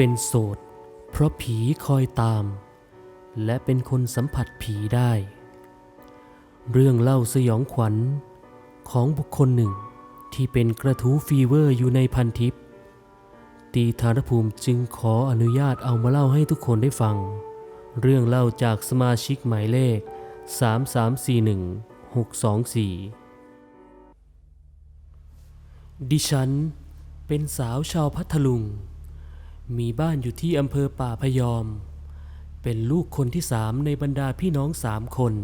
เป็นโสด เพราะผีคอยตาม และเป็นคนสัมผัสผีได้ เรื่องเล่าสยองขวัญของบุคคลหนึ่งที่เป็นกระทู้ฟีเวอร์อยู่ในพันทิปตีธารภูมิจึงขออนุญาตเอามาเล่าให้ทุกคนได้ฟัง เรื่องเล่าจากสมาชิกหมายเลข 3341-624 ดิฉันเป็นสาวชาวพัทลุง มีบ้านอยู่ที่อำเภอป่าพยอม เป็นลูกคนที่สามในบรรดาพี่น้องสามคน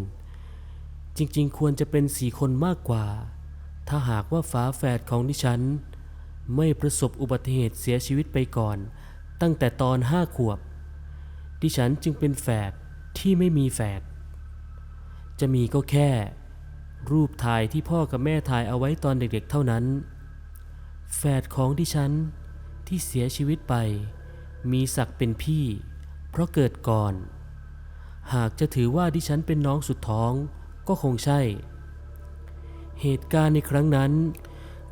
จริงๆ ควรจะเป็นสี่คนมากกว่า ถ้าหากว่าฝาแฝดของดิฉัน ไม่ประสบอุบัติเหตุเสียชีวิตไปก่อน ตั้งแต่ตอนห้าขวบ ดิฉันจึงเป็นแฝดที่ไม่มีแฝด จะมีก็แค่ รูปถ่ายที่พ่อกับแม่ถ่ายเอาไว้ตอนเด็กๆเท่านั้น แฝดของดิฉันที่เสียชีวิตไป มีศักดิ์เป็นพี่ เพราะเกิดก่อน หากจะถือว่าดิฉันเป็นน้องสุดท้องก็คงใช่ เหตุการณ์ในครั้งนั้น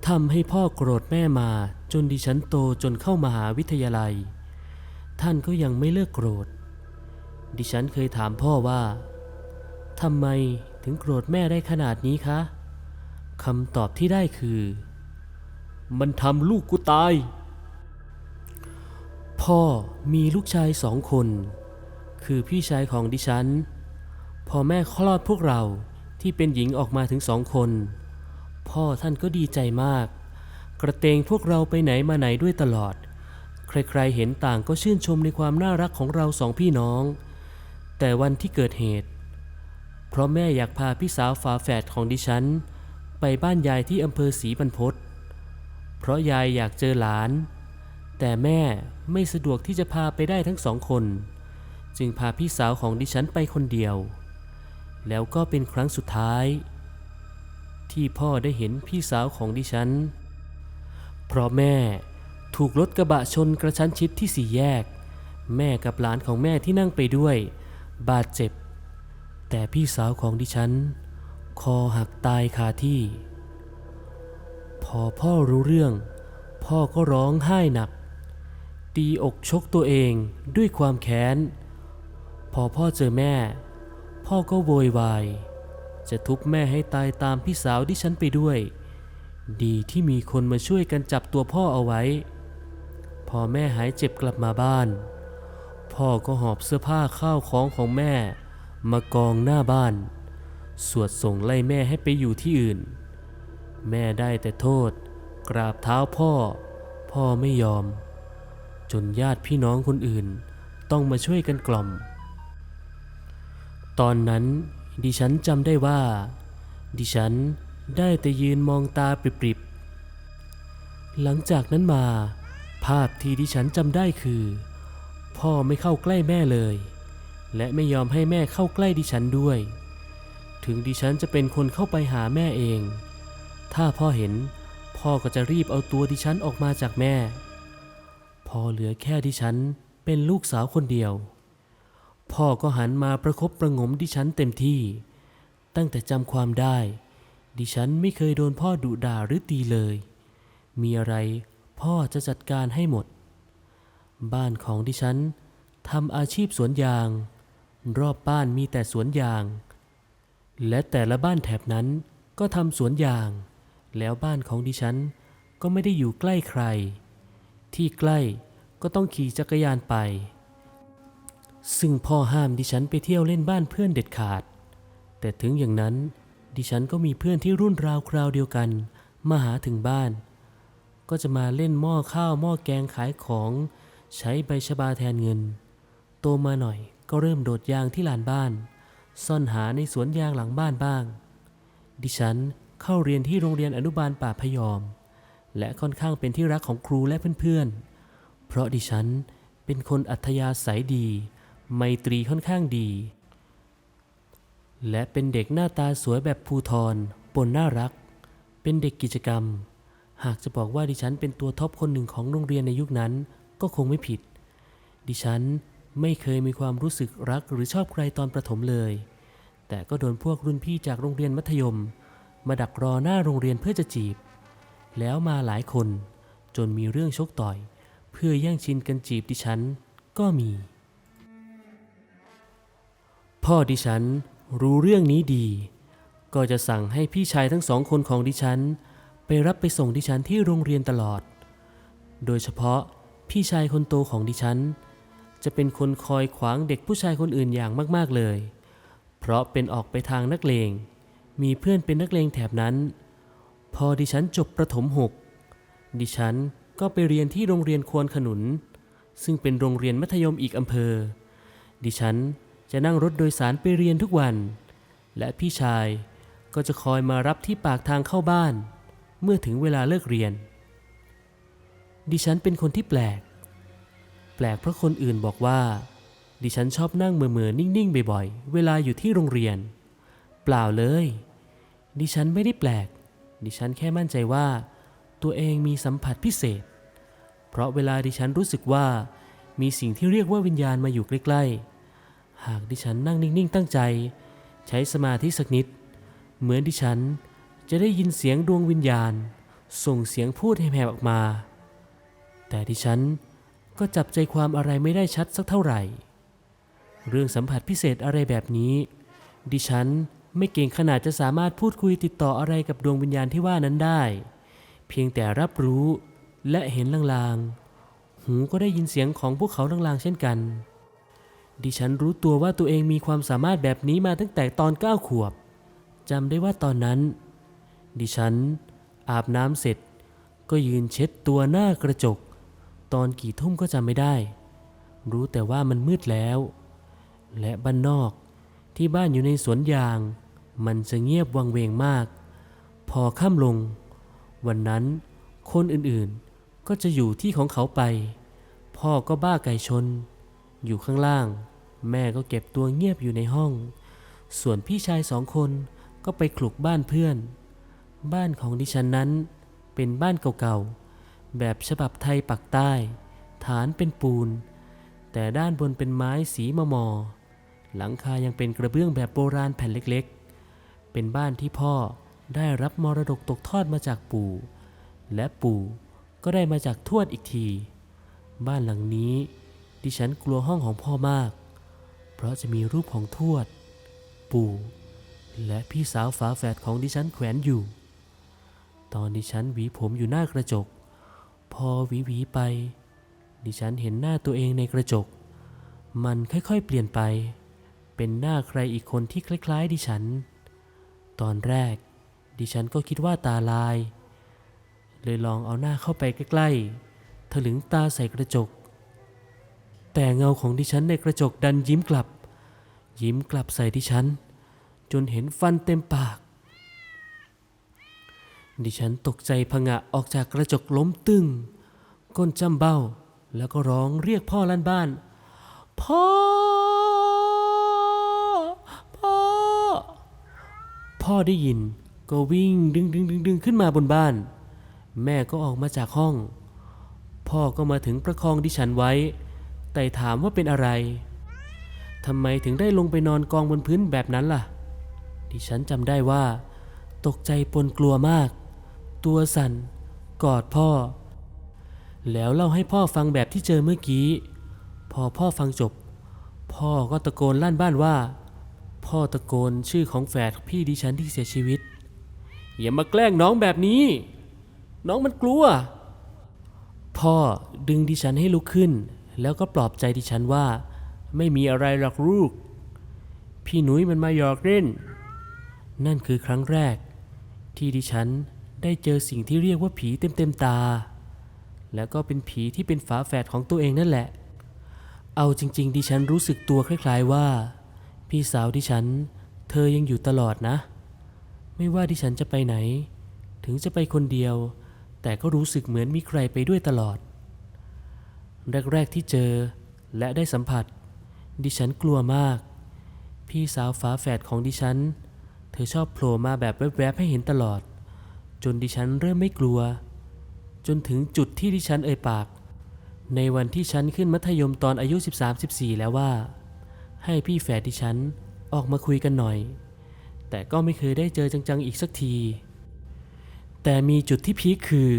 ทำให้พ่อโกรธแม่มาจนดิฉันโตจนเข้ามหาวิทยาลัย ท่านก็ยังไม่เลิกโกรธ ดิฉันเคยถามพ่อว่าทำไมถึงโกรธแม่ได้ขนาดนี้คะคำตอบที่ได้คือ มันทำลูกกูตาย พ่อมีลูกชายสองคน คือพี่ชายของดิฉัน พอแม่คลอดพวกเราที่เป็นหญิงออกมาถึงสองคน พ่อท่านก็ดีใจมาก กระเตงพวกเราไปไหนมาไหนด้วยตลอด ใครๆเห็นต่างก็ชื่นชมในความน่ารักของเราสองพี่น้อง แต่วันที่เกิดเหตุ เพราะแม่อยากพาพี่สาวฝาแฝดของดิฉัน ไปบ้านยายที่อำเภอศรีบรรพตเพราะยายอยากเจอหลาน แต่แม่ไม่สะดวกที่จะพาไปได้ทั้งสองคน จึงพาพี่สาวของดิฉันไปคนเดียว แล้วก็เป็นครั้งสุดท้าย ที่พ่อได้เห็นพี่สาวของดิฉัน เพราะแม่ถูกรถกระบะชนกระชั้นชิดที่สี่แยก แม่กับหลานของแม่ที่นั่งไปด้วย บาดเจ็บ แต่พี่สาวของดิฉัน คอหักตายคาที่ พอพ่อรู้เรื่อง พ่อก็ร้องไห้หนัก ตีอกชกตัวเองด้วยความแค้น พอพ่อเจอแม่ พ่อก็โวยวาย จะทุบแม่ให้ตายตามพี่สาวที่ฉันไปด้วย ดีที่มีคนมาช่วยกันจับตัวพ่อเอาไว้ พอแม่หายเจ็บกลับมาบ้าน พ่อก็หอบเสื้อผ้าข้าวของของแม่ มากองหน้าบ้าน สวดส่งไล่แม่ให้ไปอยู่ที่อื่น แม่ได้แต่โทษ กราบเท้าพ่อ พ่อไม่ยอม จนญาติพี่น้องคนอื่น ต้องมาช่วยกันกล่อม ตอนนั้นดิฉันจำได้ว่า ดิฉันได้แต่ยืนมองตาปริบๆ หลังจากนั้นมา ภาพที่ดิฉันจำได้คือ พ่อไม่เข้าใกล้แม่เลย และไม่ยอมให้แม่เข้าใกล้ดิฉันด้วย ถึงดิฉันจะเป็นคนเข้าไปหาแม่เอง ถ้าพ่อเห็นพ่อก็จะรีบเอาตัวดิฉันออกมาจากแม่ พอเหลือแค่ดิฉันเป็นลูกสาวคนเดียว พ่อก็หันมาประคบประงมดิฉันเต็มที่ ตั้งแต่จำความได้ ดิฉันไม่เคยโดนพ่อดุด่าหรือตีเลย มีอะไรพ่อจะจัดการให้หมด บ้านของดิฉันทำอาชีพสวนยาง รอบบ้านมีแต่สวนยาง และแต่ละบ้านแถบนั้นก็ทำสวนยาง แล้วบ้านของดิฉันก็ไม่ได้อยู่ใกล้ใคร ที่ใกล้ก็ต้องขี่จักรยานไป ซึ่งพ่อห้ามดิฉันไปเที่ยวเล่นบ้านเพื่อนเด็ดขาด แต่ถึงอย่างนั้นดิฉันก็มีเพื่อนที่รุ่นราวคราวเดียวกันมาหาถึงบ้าน ก็จะมาเล่นหม้อข้าวหม้อแกงขายของใช้ใบชบาแทนเงิน โตมาหน่อยก็เริ่มโดดยางที่ลานบ้าน ซ่อนหาในสวนยางหลังบ้านบ้าง ดิฉันเข้าเรียนที่โรงเรียนอนุบาลป่าพยอม และค่อนข้างเป็นที่รักของครูและเพื่อนๆ เพราะดิฉันเป็นคนอัธยาศัยดี ไมตรีค่อนข้างดี และเป็นเด็กหน้าตาสวยแบบภูทรปนน่ารัก เป็นเด็กกิจกรรม หากจะบอกว่าดิฉันเป็นตัวท็อปคนหนึ่งของโรงเรียนในยุคนั้นก็คงไม่ผิด ดิฉันไม่เคยมีความรู้สึกรักหรือชอบใครตอนประถมเลย แต่ก็โดนพวกรุ่นพี่จากโรงเรียนมัธยม มาดักรอหน้าโรงเรียนเพื่อจะจีบ แล้วมาหลายคน จนมีเรื่องชกต่อย เพื่อแย่งชิงกันจีบดิฉันก็มี พ่อดิฉันรู้เรื่องนี้ดี ก็จะสั่งให้พี่ชายทั้งสองคนของดิฉัน ไปรับไปส่งดิฉันที่โรงเรียนตลอด โดยเฉพาะพี่ชายคนโตของดิฉัน จะเป็นคนคอยขวางเด็กผู้ชายคนอื่นอย่างมาก ๆเลย เพราะเป็นออกไปทางนักเลง มีเพื่อนเป็นนักเลงแถบนั้น พอดิฉันจบประถมหกดิฉันก็ไปเรียนที่โรงเรียนควนขนุน ซึ่งเป็นโรงเรียนมัธยมอีกอำเภอ ดิฉันจะนั่งรถโดยสารไปเรียนทุกวัน และพี่ชายก็จะคอยมารับที่ปากทางเข้าบ้าน เมื่อถึงเวลาเลิกเรียน ดิฉันเป็นคนที่แปลก แปลกเพราะคนอื่นบอกว่า ดิฉันชอบนั่งเมื่อๆนิ่งๆบ่อยๆ เวลาอยู่ที่โรงเรียน เปล่าเลย ดิฉันไม่ได้แปลก ดิฉันแค่มั่นใจว่า ตัวเองมีสัมผัสพิเศษ เพราะเวลาดิฉันรู้สึกว่า มีสิ่งที่เรียกว่าวิญญาณมาอยู่ใกล้ๆ หากดิฉันนั่งนิ่งๆตั้งใจ ใช้สมาธิสักนิด เหมือนดิฉันจะได้ยินเสียงดวงวิญญาณ ส่งเสียงพูดแหบๆออกมา แต่ดิฉันก็จับใจความอะไรไม่ได้ชัดสักเท่าไหร่ เรื่องสัมผัสพิเศษอะไรแบบนี้ ดิฉัน ไม่เก่งขนาดจะสามารถพูดคุยติดต่ออะไรกับดวงวิญญาณที่ว่านั้นได้ เพียงแต่รับรู้และเห็นลางๆ หูก็ได้ยินเสียงของพวกเขาลางๆ เช่นกัน ดิฉันรู้ตัวว่าตัวเองมีความสามารถแบบนี้มาตั้งแต่ตอนเก้าขวบจำได้ว่าตอนนั้น ดิฉัน อาบน้ำเสร็จ ก็ยืนเช็ดตัวหน้ากระจก ตอนกี่ทุ่มก็จำไม่ได้ รู้แต่ว่ามันมืดแล้ว และบ้านนอกที่บ้านอยู่ในสวนยาง มันจะเงียบวังเวงมาก พอค่ำลง วันนั้นคนอื่นๆก็จะอยู่ที่ของเขาไป พ่อก็บ้าไก่ชน อยู่ข้างล่าง แม่ก็เก็บตัวเงียบอยู่ในห้อง ส่วนพี่ชายสองคนก็ไปขลุกบ้านเพื่อน บ้านของดิฉันนั้นเป็นบ้านเก่าๆ แบบฉบับไทยปักใต้ ฐานเป็นปูน แต่ด้านบนเป็นไม้สีมะมอ หลังคายังเป็นกระเบื้องแบบโบราณแผ่นเล็กๆ เป็นบ้านที่พ่อได้รับมรดกตกทอดมาจากปู่ และปู่ก็ได้มาจากทวดอีกที บ้านหลังนี้ ดิฉันกลัวห้องของพ่อมาก เพราะจะมีรูปของทวด ปู่ และพี่สาวฝาแฝดของดิฉันแขวนอยู่ ตอนดิฉันหวีผมอยู่หน้ากระจก พอหวีหวีไป ดิฉันเห็นหน้าตัวเองในกระจก มันค่อยๆเปลี่ยนไป เป็นหน้าใครอีกคนที่คล้ายๆ ดิฉัน ตอนแรก ดิฉันก็คิดว่าตาลาย เลยลองเอาหน้าเข้าไปใกล้ๆถลึงตาใส่กระจก แต่เงาของดิฉันในกระจกดันยิ้มกลับ ยิ้มกลับใส่ดิฉัน จนเห็นฟันเต็มปาก ดิฉันตกใจผงะออกจากกระจกล้มตึง ก้นจำเบ้า แล้วก็ร้องเรียกพ่อลั่นบ้าน พ่อ พ่อได้ยิน ก็วิ่งดึงดึงดึงดึงขึ้นมาบนบ้าน แม่ก็ออกมาจากห้อง พ่อก็มาถึงประคองดิฉันไว้ แต่ถามว่าเป็นอะไรทำไมถึงได้ลงไปนอนกองบนพื้นแบบนั้นล่ะ ดิฉันจำได้ว่า ตกใจปนกลัวมาก ตัวสั่น กอดพ่อ แล้วเล่าให้พ่อฟังแบบที่เจอเมื่อกี้ พอพ่อฟังจบ พ่อก็ตะโกนลั่นบ้านว่า พ่อตะโกนชื่อของแฝดพี่ดิฉันที่เสียชีวิต อย่ามาแกล้งน้องแบบนี้ น้องมันกลัว พ่อดึงดิฉันให้ลุกขึ้น แล้วก็ปลอบใจดิฉันว่า ไม่มีอะไรหรอกลูก พี่หนุ่ยมันมาหยอกเล่น นั่นคือครั้งแรก ที่ดิฉันได้เจอสิ่งที่เรียกว่าผีเต็มเต็มๆตา แล้วก็เป็นผีที่เป็นฝาแฝดของตัวเองนั่นแหละ เอาจริง ๆ ดิฉันรู้สึกตัวคล้าย ๆว่า พี่สาวดิฉัน เธอยังอยู่ตลอดนะ ไม่ว่าดิฉันจะไปไหน ถึงจะไปคนเดียว แต่ก็รู้สึกเหมือนมีใครไปด้วยตลอด แรก ๆ ที่เจอและได้สัมผัส ดิฉันกลัวมาก พี่สาวฝาแฝดของดิฉัน เธอชอบโผล่มาแบบแวบๆให้เห็นตลอด จนดิฉันเริ่มไม่กลัว จนถึงจุดที่ดิฉันเอ่ยปาก ในวันที่ฉันขึ้นมัธยมตอนอายุ 13-14 แล้วว่า ให้พี่แฝดดิฉันออกมาคุยกันหน่อย แต่ก็ไม่เคยได้เจอจังๆอีกสักที แต่มีจุดที่พีคคือ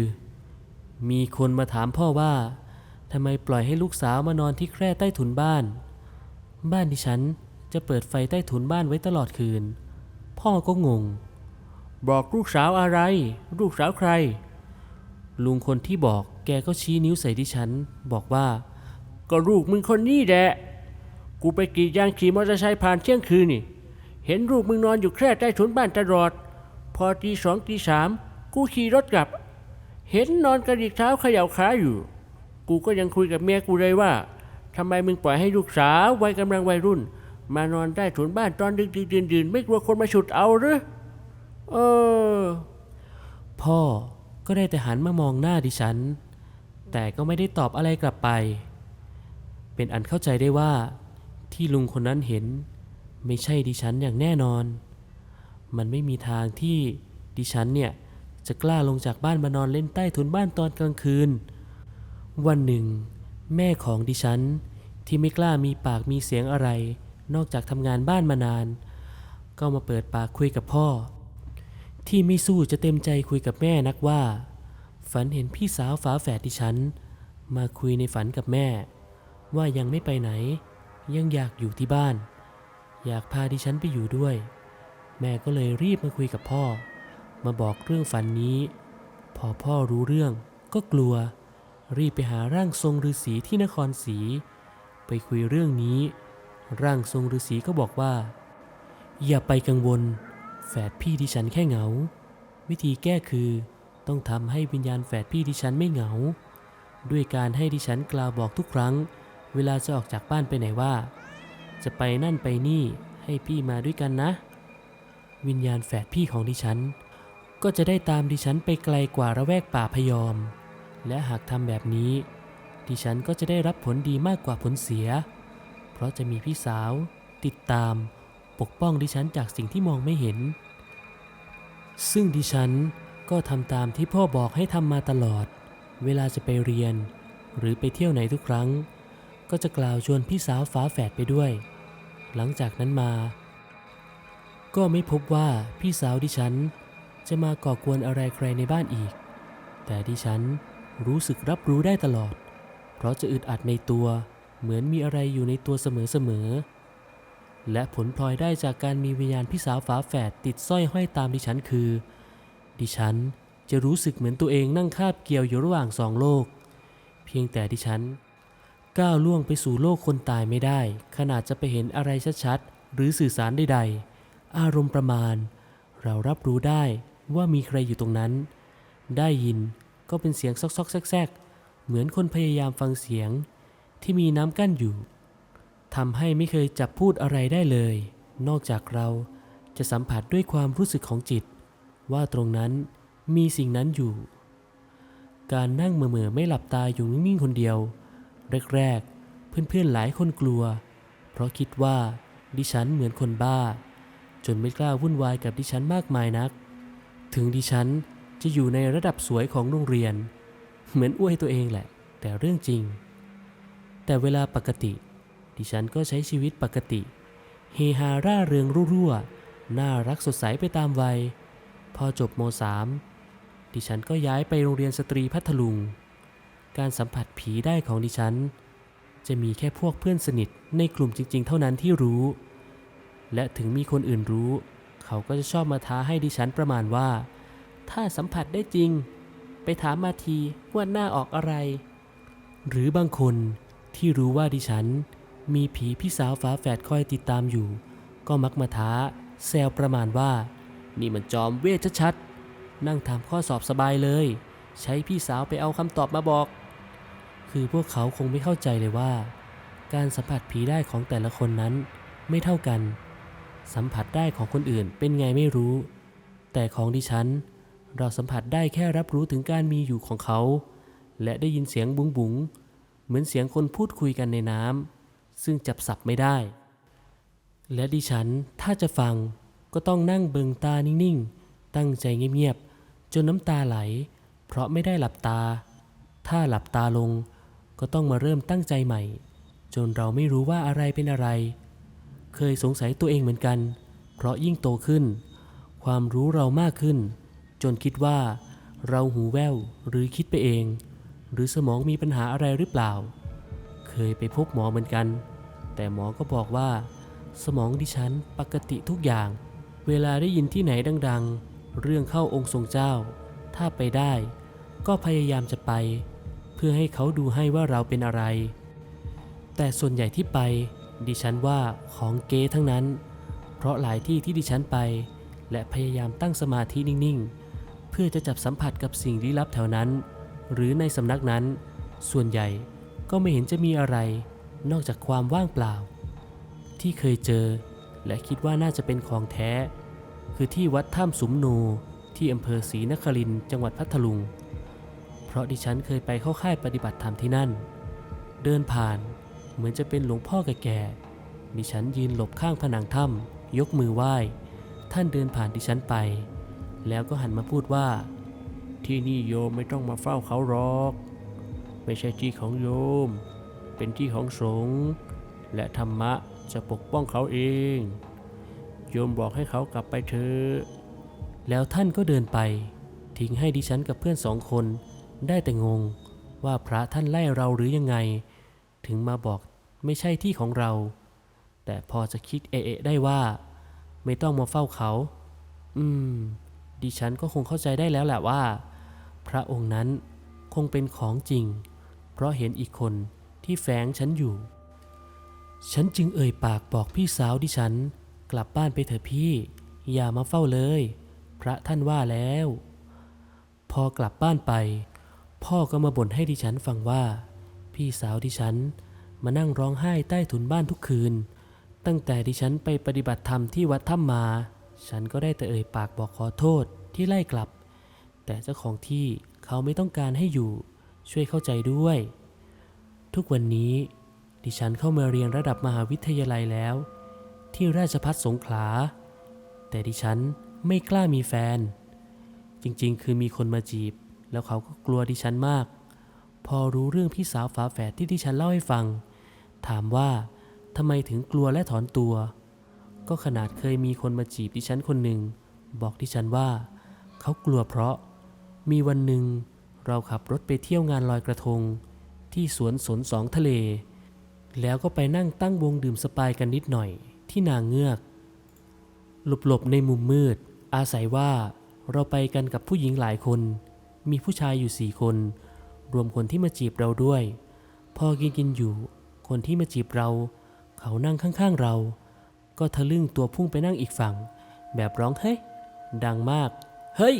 มีคนมาถามพ่อว่าทำไมปล่อยให้ลูกสาวมานอนที่แคร่ใต้ถุนบ้าน บ้านดิฉันจะเปิดไฟใต้ถุนบ้านไว้ตลอดคืน พ่อก็งง บอกลูกสาวอะไร ลูกสาวใคร ลุงคนที่บอกแกก็ชี้นิ้วใส่ดิฉัน บอกว่า ก็ลูกมึงคนนี้แหละ กูไปกรีดยางขี่มอเตอร์ไซค์ผ่านเที่ยงคืนนี่ เห็นลูกมึงนอนอยู่แคร่ใต้ถุนบ้านตลอด พอตีสองตีสามกูขี่รถกลับ เห็นนอนกระดิกเท้าเขย่าขาอยู่ กูก็ยังคุยกับเมียกูเลยว่าทำไมมึงปล่อยให้ลูกสาววัยกำลังวัยรุ่น มานอนใต้ถุนบ้านตอนดึกดื่นดื่นๆไม่กลัวคนมาฉุดเอาหรือเออ พ่อก็ได้แต่หันมามองหน้าดิฉัน แต่ก็ไม่ได้ตอบอะไรกลับไป เป็นอันเข้าใจได้ว่า ที่ลุงคนนั้นเห็น ไม่ใช่ดิฉันอย่างแน่นอน มันไม่มีทางที่ดิฉันเนี่ยจะกล้าลงจากบ้านมานอนเล่นใต้ถุนบ้านตอนกลางคืน วันหนึ่ง แม่ของดิฉันที่ไม่กล้ามีปากมีเสียงอะไร นอกจากทำงานบ้านมานาน ก็มาเปิดปากคุยกับพ่อ ที่ไม่สู้จะเต็มใจคุยกับแม่นักว่า ฝันเห็นพี่สาวฝาแฝดดิฉัน มาคุยในฝันกับแม่ ว่ายังไม่ไปไหน ยังอยากอยู่ที่บ้าน อยากพาดิฉันไปอยู่ด้วย แม่ก็เลยรีบมาคุยกับพ่อ มาบอกเรื่องฝันนี้ พอพ่อรู้เรื่องก็กลัว รีบไปหาร่างทรงฤาษีที่นครศรีไปคุยเรื่องนี้ ร่างทรงฤาษีก็บอกว่า อย่าไปกังวล แฝดพี่ดิฉันแค่เหงา วิธีแก้คือต้องทำให้วิญญาณแฝดพี่ดิฉันไม่เหงา ด้วยการให้ดิฉันกล่าวบอกทุกครั้ง เวลาจะออกจากบ้านไปไหนว่า จะไปนั่นไปนี่ให้พี่มาด้วยกันนะ วิญญาณแฝดพี่ของดิฉัน ก็จะได้ตามดิฉันไปไกลกว่าระแวกป่าพยอม และหากทำแบบนี้ ดิฉันก็จะได้รับผลดีมากกว่าผลเสีย เพราะจะมีพี่สาว ติดตามปกป้องดิฉันจากสิ่งที่มองไม่เห็น ซึ่งดิฉันก็ทำตามที่พ่อบอกให้ทำมาตลอด เวลาจะไปเรียน หรือไปเที่ยวไหนทุกครั้ง ก็จะกล่าวชวนพี่สาวฝาแฝดไปด้วย หลังจากนั้นมา ก็ไม่พบว่าพี่สาวดิฉันจะมาก่อกวนอะไรใครในบ้านอีก แต่ดิฉันรู้สึกรับรู้ได้ตลอด เพราะจะอึดอัดในตัวเหมือนมีอะไรอยู่ในตัวเสมอๆ และผลพลอยได้จากการมีวิญญาณพี่สาวฝาแฝดติดสร้อยห้อยตามดิฉันคือ ดิฉันจะรู้สึกเหมือนตัวเองนั่งคาบเกี่ยวอยู่ระหว่างสองโลก เพียงแต่ดิฉัน ก้าวล่วงไปสู่โลกคนตายไม่ได้ ขนาดจะไปเห็นอะไรชัดๆ หรือสื่อสารใดๆ อารมณ์ประมาณ เรารับรู้ได้ว่ามีใครอยู่ตรงนั้น ได้ยินก็เป็นเสียงซอกๆ แซกๆ เหมือนคนพยายามฟังเสียง ที่มีน้ำกั้นอยู่ทำให้ไม่เคยจับพูดอะไรได้เลย นอกจากเราจะสัมผัสด้วยความรู้สึกของจิต ว่าตรงนั้นมีสิ่งนั้นอยู่ การนั่งเหม่อๆไม่หลับตาอยู่นิ่งๆคนเดียว แรกๆ เพื่อนๆหลายคนกลัว เพราะคิดว่าดิฉันเหมือนคนบ้า จนไม่กล้าวุ่นวายกับดิฉันมากมายนัก ถึงดิฉันจะอยู่ในระดับสวยของโรงเรียน เหมือนอวยตัวเองแหละ แต่เรื่องจริง แต่เวลาปกติ ดิฉันก็ใช้ชีวิตปกติ เฮฮาร่าเริงรั่วๆน่ารักสดใสไปตามวัย พอจบม .3 ดิฉันก็ย้ายไปโรงเรียนสตรีพัทลุง การสัมผัสผีได้ของดิฉัน จะมีแค่พวกเพื่อนสนิทในกลุ่มจริง ๆ เท่านั้นที่รู้ และถึงมีคนอื่นรู้ เขาก็จะชอบมาท้าให้ดิฉันประมาณว่า ถ้าสัมผัสได้จริง ไปถามมาทีว่าหน้าออกอะไร หรือบางคนที่รู้ว่าดิฉัน มีผีพี่สาวฝาแฝดคอยติดตามอยู่ ก็มักมาท้าแซวประมาณว่า นี่มันจอมเวทชัดๆนั่งทำข้อสอบสบายเลย ใช้พี่สาวไปเอาคำตอบมาบอก คือพวกเขาคงไม่เข้าใจเลยว่า การสัมผัสผีได้ของแต่ละคนนั้นไม่เท่ากัน สัมผัสได้ของคนอื่นเป็นไงไม่รู้ แต่ของดิฉัน เราสัมผัสได้แค่รับรู้ถึงการมีอยู่ของเขา และได้ยินเสียงบุ๋งบุ๋งๆเหมือนเสียงคนพูดคุยกันในน้ำซึ่งจับสับไม่ได้ และดิฉันถ้าจะฟังก็ต้องนั่งเบิงตานิ่งๆ ตั้งใจเงียบๆจนน้ำตาไหล เพราะไม่ได้หลับตา ถ้าหลับตาลง ก็ต้องมาเริ่มตั้งใจใหม่ จนเราไม่รู้ว่าอะไรเป็นอะไร เคยสงสัยตัวเองเหมือนกัน เพราะยิ่งโตขึ้น ความรู้เรามากขึ้น จนคิดว่า เราหูแว่วหรือคิดไปเอง หรือสมองมีปัญหาอะไรหรือเปล่า เคยไปพบหมอเหมือนกัน แต่หมอก็บอกว่า สมองดิฉันปกติทุกอย่าง เวลาได้ยินที่ไหนดัง ๆ เรื่องเข้าองค์ทรงเจ้า ถ้าไปได้ ก็พยายามจะไป พื่อให้เขาดูให้ว่าเราเป็นอะไร แต่ส่วนใหญ่ที่ไป ดิฉันว่าของเก๊ทั้งนั้น เพราะหลายที่ที่ดิฉันไป และพยายามตั้งสมาธินิ่งๆ เพื่อจะจับสัมผัสกับสิ่งลี้ลับแถวนั้น หรือในสำนักนั้น ส่วนใหญ่ก็ไม่เห็นจะมีอะไร นอกจากความว่างเปล่า ที่เคยเจอ และคิดว่าน่าจะเป็นของแท้ คือที่วัดถ้ำสุมนูที่อำเภอศรีนครินทร์จังหวัดพัทลุง เพราะดิฉันเคยไปเข้าค่ายปฏิบัติธรรมที่นั่น เดินผ่านเหมือนจะเป็นหลวงพ่อแก่ๆดิฉันยืนหลบข้างผนังถ้ำยกมือไหว้ ท่านเดินผ่านดิฉันไป แล้วก็หันมาพูดว่า ที่นี่โยมไม่ต้องมาเฝ้าเขาหรอก ไม่ใช่ที่ของโยม เป็นที่ของสงฆ์และธรรมะจะปกป้องเขาเอง โยมบอกให้เขากลับไปเถอะแล้วท่านก็เดินไป ทิ้งให้ดิฉันกับเพื่อนสองคน ได้แต่งงว่าพระท่านไล่เราหรือยังไง ถึงมาบอกไม่ใช่ที่ของเรา แต่พอจะคิดเอะได้ว่า ไม่ต้องมาเฝ้าเขา อืม ดิฉันก็คงเข้าใจได้แล้วแหละว่า พระองค์นั้นคงเป็นของจริง เพราะเห็นอีกคนที่แฝงฉันอยู่ ฉันจึงเอ่ยปากบอกพี่สาวดิฉัน กลับบ้านไปเถอะพี่ อย่ามาเฝ้าเลย พระท่านว่าแล้ว พอกลับบ้านไป พ่อก็มาบ่นให้ดิฉันฟังว่า พี่สาวดิฉันมานั่งร้องไห้ใต้ถุนบ้านทุกคืน ตั้งแต่ดิฉันไปปฏิบัติธรรมที่วัดถ้ำมา ฉันก็ได้แต่เอ่ยปากบอกขอโทษที่ไล่กลับ แต่เจ้าของที่เขาไม่ต้องการให้อยู่ ช่วยเข้าใจด้วย ทุกวันนี้ ดิฉันเข้ามาเรียนระดับมหาวิทยาลัยแล้ว ที่ราชพัฒสงขลา แต่ดิฉันไม่กล้ามีแฟน จริงๆ คือมีคนมาจีบ แล้วเขาก็กลัวดิฉันมาก พอรู้เรื่องพี่สาวฝาแฝดที่ดิฉันเล่าให้ฟัง ถามว่าทำไมถึงกลัวและถอนตัว ก็ขนาดเคยมีคนมาจีบดิฉันคนหนึ่ง บอกดิฉันว่า เขากลัวเพราะ มีวันหนึ่งเราขับรถไปเที่ยวงานลอยกระทง ที่สวนสนสองทะเล แล้วก็ไปนั่งตั้งวงดื่มสปายกันนิดหน่อย ที่นางเงือก หลบๆในมุมมืด อาศัยว่าเราไปกันกับผู้หญิงหลายคน มีผู้ชายอยู่สี่คน รวมคนที่มาจีบเราด้วย พอกินกินอยู่ คนที่มาจีบเรา เขานั่งข้างๆเรา ก็ทะลึ่งตัวพุ่งไปนั่งอีกฝั่ง แบบร้องเฮ้ย ดังมาก เฮ้ย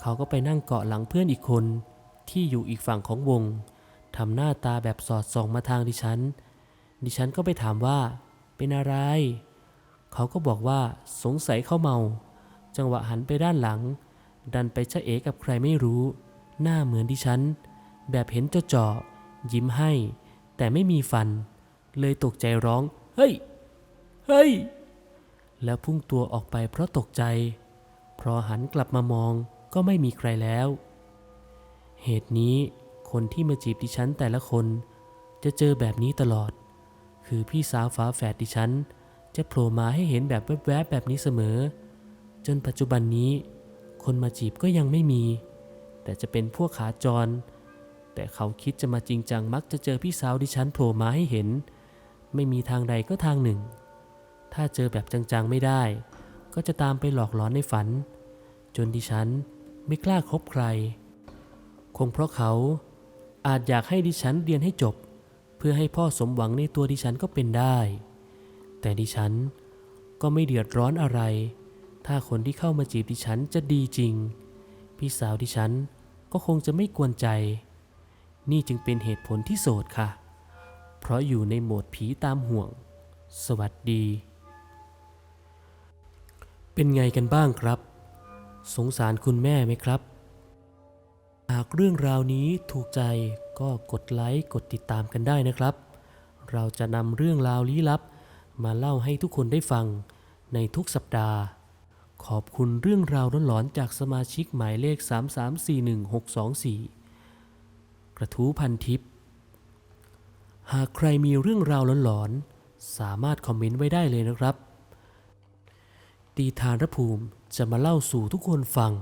เขาก็ไปนั่งเกาะหลังเพื่อนอีกคน ที่อยู่อีกฝั่งของวงทำหน้าตาแบบสอดส่องมาทางดิฉัน ดิฉันก็ไปถามว่า เป็นอะไร เขาก็บอกว่าสงสัยเขาเมา จังหวะหันไปด้านหลัง ดันไปชะเอกับใครไม่รู้ หน้าเหมือนดิฉัน แบบเห็นเจ่อๆยิ้มให้ แต่ไม่มีฟัน เลยตกใจร้อง เฮ้ย เฮ้ย แล้วพุ่งตัวออกไปเพราะตกใจพอหันกลับมามองก็ไม่มีใครแล้ว เหตุนี้คนที่มาจีบดิฉันแต่ละคนจะเจอแบบนี้ตลอด คือพี่สาวฝาแฝดดิฉัน จะโผล่มาให้เห็นแบบแวบๆแบบนี้เสมอ จนปัจจุบันนี้ คนมาจีบก็ยังไม่มี แต่จะเป็นพวกขาจร แต่เขาคิดจะมาจริงจังมักจะเจอพี่สาวดิฉันโผล่มาให้เห็น ไม่มีทางใดก็ทางหนึ่ง ถ้าเจอแบบจังๆไม่ได้ ก็จะตามไปหลอกหลอนในฝัน จนดิฉันไม่กล้าคบใคร คงเพราะเขาอาจอยากให้ดิฉันเรียนให้จบ เพื่อให้พ่อสมหวังในตัวดิฉันก็เป็นได้ แต่ดิฉันก็ไม่เดือดร้อนอะไร ถ้าคนที่เข้ามาจีบดิฉันจะดีจริง พี่สาวดิฉันก็คงจะไม่กวนใจ นี่จึงเป็นเหตุผลที่โสดค่ะ เพราะอยู่ในโหมดผีตามห่วง สวัสดี เป็นไงกันบ้างครับ สงสารคุณแม่ไหมครับ หากเรื่องราวนี้ถูกใจก็กดไลค์กดติดตามกันได้นะครับ เราจะนำเรื่องราวลี้ลับ มาเล่าให้ทุกคนได้ฟังในทุกสัปดาห์ ขอบคุณเรื่องราวหลอนๆจากสมาชิกหมายเลข 3341624 กระทู้พันทิป หากใครมีเรื่องราวหลอนๆ สามารถคอมเมนต์ไว้ได้เลยนะครับตีทานรภูมิจะมาเล่าสู่ทุกคนฟัง